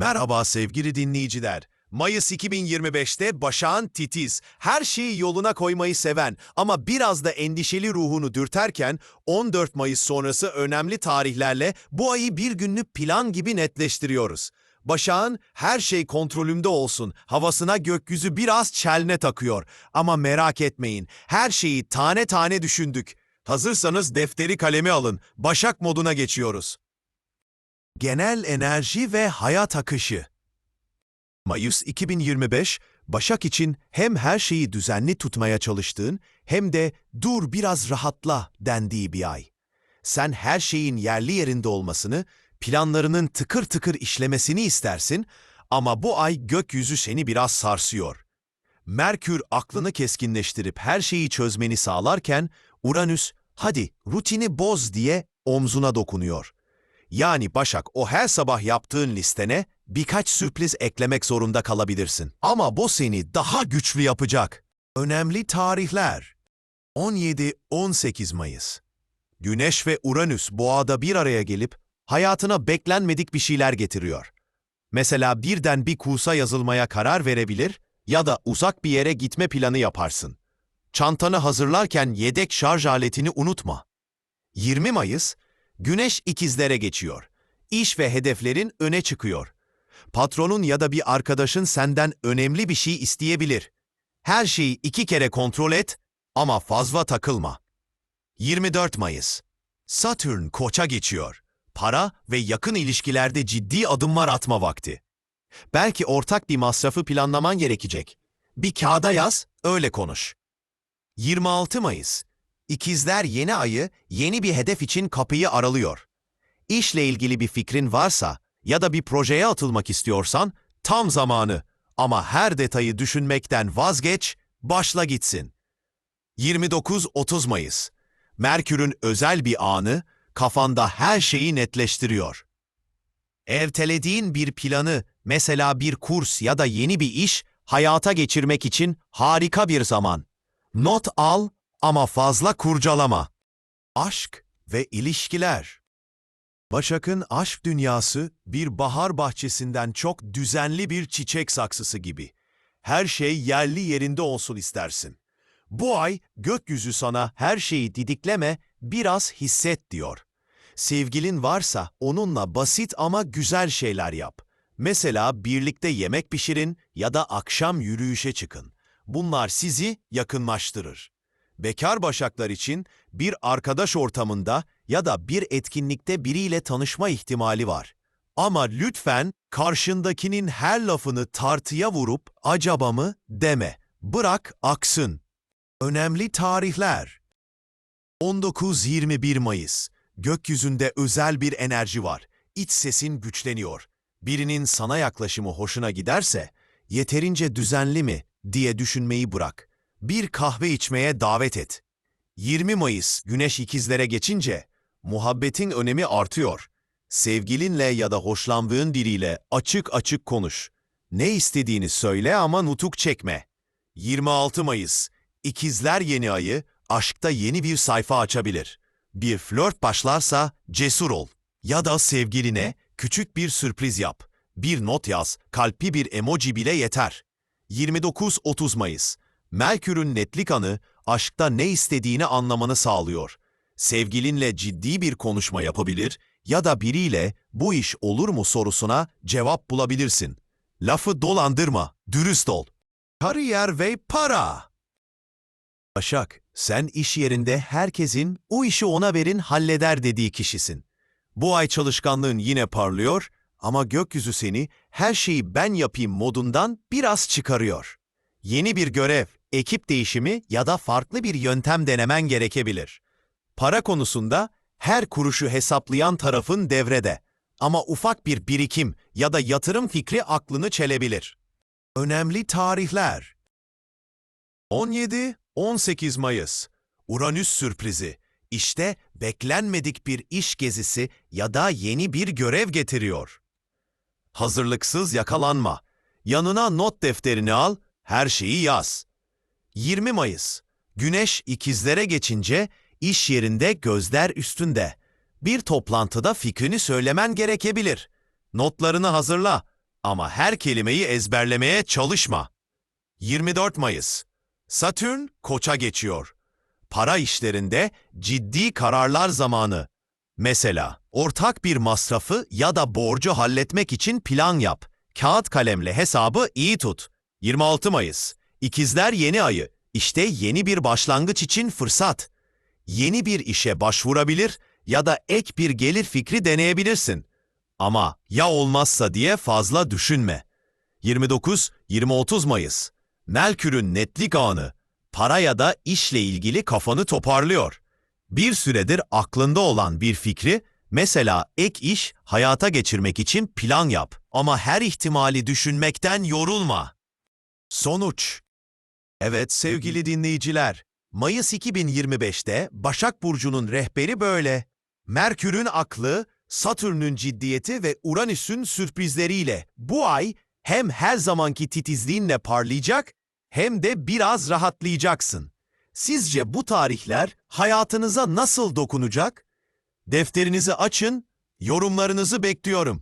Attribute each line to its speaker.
Speaker 1: Merhaba sevgili dinleyiciler. Mayıs 2025'te Başak'ın titiz, her şeyi yoluna koymayı seven ama biraz da endişeli ruhunu dürterken 14 Mayıs sonrası önemli tarihlerle bu ayı bir günlük plan gibi netleştiriyoruz. Başak'ın her şey kontrolümde olsun, havasına gökyüzü biraz çelne takıyor. Ama merak etmeyin, her şeyi tane tane düşündük. Hazırsanız defteri kalemi alın, Başak moduna geçiyoruz. Genel enerji ve hayat akışı. Mayıs 2025, Başak için hem her şeyi düzenli tutmaya çalıştığın hem de dur biraz rahatla dendiği bir ay. Sen her şeyin yerli yerinde olmasını, planlarının tıkır tıkır işlemesini istersin ama bu ay gökyüzü seni biraz sarsıyor. Merkür aklını keskinleştirip her şeyi çözmeni sağlarken Uranüs hadi rutini boz diye omzuna dokunuyor. Yani Başak o her sabah yaptığın listene birkaç sürpriz eklemek zorunda kalabilirsin. Ama bu seni daha güçlü yapacak. Önemli tarihler 17-18 Mayıs Güneş ve Uranüs boğada bir araya gelip hayatına beklenmedik bir şeyler getiriyor. Mesela birden bir kursa yazılmaya karar verebilir ya da uzak bir yere gitme planı yaparsın. Çantanı hazırlarken yedek şarj aletini unutma. 20 Mayıs, Güneş ikizlere geçiyor. İş ve hedeflerin öne çıkıyor. Patronun ya da bir arkadaşın senden önemli bir şey isteyebilir. Her şeyi iki kere kontrol et ama fazla takılma. 24 Mayıs, Satürn koça geçiyor. Para ve yakın ilişkilerde ciddi adımlar atma vakti. Belki ortak bir masrafı planlaman gerekecek. Bir kağıda yaz, öyle konuş. 26 Mayıs, İkizler yeni ayı yeni bir hedef için kapıyı aralıyor. İşle ilgili bir fikrin varsa ya da bir projeye atılmak istiyorsan tam zamanı ama her detayı düşünmekten vazgeç, başla gitsin. 29-30 Mayıs Merkür'ün özel bir anı kafanda her şeyi netleştiriyor. Ertelediğin bir planı, mesela bir kurs ya da yeni bir iş hayata geçirmek için harika bir zaman. Not al ama fazla kurcalama. Aşk ve ilişkiler. Başak'ın aşk dünyası bir bahar bahçesinden çok düzenli bir çiçek saksısı gibi. Her şey yerli yerinde olsun istersin. Bu ay gökyüzü sana her şeyi didikleme, biraz hisset diyor. Sevgilin varsa onunla basit ama güzel şeyler yap. Mesela birlikte yemek pişirin ya da akşam yürüyüşe çıkın. Bunlar sizi yakınlaştırır. Bekar başaklar için bir arkadaş ortamında ya da bir etkinlikte biriyle tanışma ihtimali var. Ama lütfen karşındakinin her lafını tartıya vurup acaba mı deme. Bırak aksın. Önemli tarihler 19-21 Mayıs Gökyüzünde özel bir enerji var. İç sesin güçleniyor. Birinin sana yaklaşımı hoşuna giderse, yeterince düzenli mi diye düşünmeyi bırak. Bir kahve içmeye davet et. 20 Mayıs Güneş ikizlere geçince, muhabbetin önemi artıyor. Sevgilinle ya da hoşlandığın biriyle açık açık konuş. Ne istediğini söyle ama nutuk çekme. 26 Mayıs İkizler yeni ayı aşkta yeni bir sayfa açabilir. Bir flört başlarsa cesur ol. Ya da sevgiline küçük bir sürpriz yap. Bir not yaz, kalpli bir emoji bile yeter. 29-30 Mayıs Merkür'ün netlik anı aşkta ne istediğini anlamanı sağlıyor. Sevgilinle ciddi bir konuşma yapabilir ya da biriyle bu iş olur mu sorusuna cevap bulabilirsin. Lafı dolandırma, dürüst ol. Kariyer ve para. Başak, sen iş yerinde herkesin o işi ona verin halleder dediği kişisin. Bu ay çalışkanlığın yine parlıyor ama gökyüzü seni her şeyi ben yapayım modundan biraz çıkarıyor. Yeni bir görev, ekip değişimi ya da farklı bir yöntem denemen gerekebilir. Para konusunda her kuruşu hesaplayan tarafın devrede ama ufak bir birikim ya da yatırım fikri aklını çelebilir. Önemli tarihler 17-18 Mayıs Uranüs sürprizi. İşte beklenmedik bir iş gezisi ya da yeni bir görev getiriyor. Hazırlıksız yakalanma. Yanına not defterini al, her şeyi yaz. 20 Mayıs Güneş ikizlere geçince iş yerinde gözler üstünde. Bir toplantıda fikrini söylemen gerekebilir. Notlarını hazırla. Ama her kelimeyi ezberlemeye çalışma. 24 Mayıs. Satürn Koç'a geçiyor. Para işlerinde ciddi kararlar zamanı. Mesela ortak bir masrafı ya da borcu halletmek için plan yap. Kağıt kalemle hesabı iyi tut. 26 Mayıs. İkizler yeni ayı. İşte yeni bir başlangıç için fırsat. Yeni bir işe başvurabilir ya da ek bir gelir fikri deneyebilirsin. Ama ya olmazsa diye fazla düşünme. 29-20-30 Mayıs. Merkür'ün netlik anı. Para ya da işle ilgili kafanı toparlıyor. Bir süredir aklında olan bir fikri, mesela ek iş, hayata geçirmek için plan yap. Ama her ihtimali düşünmekten yorulma. Sonuç Evet sevgili dinleyiciler, Mayıs 2025'te Başak Burcu'nun rehberi böyle. Merkür'ün aklı, Satürn'ün ciddiyeti ve Uranüs'ün sürprizleriyle bu ay hem her zamanki titizliğinle parlayacak hem de biraz rahatlayacaksın. Sizce bu tarihler hayatınıza nasıl dokunacak? Defterinizi açın, yorumlarınızı bekliyorum.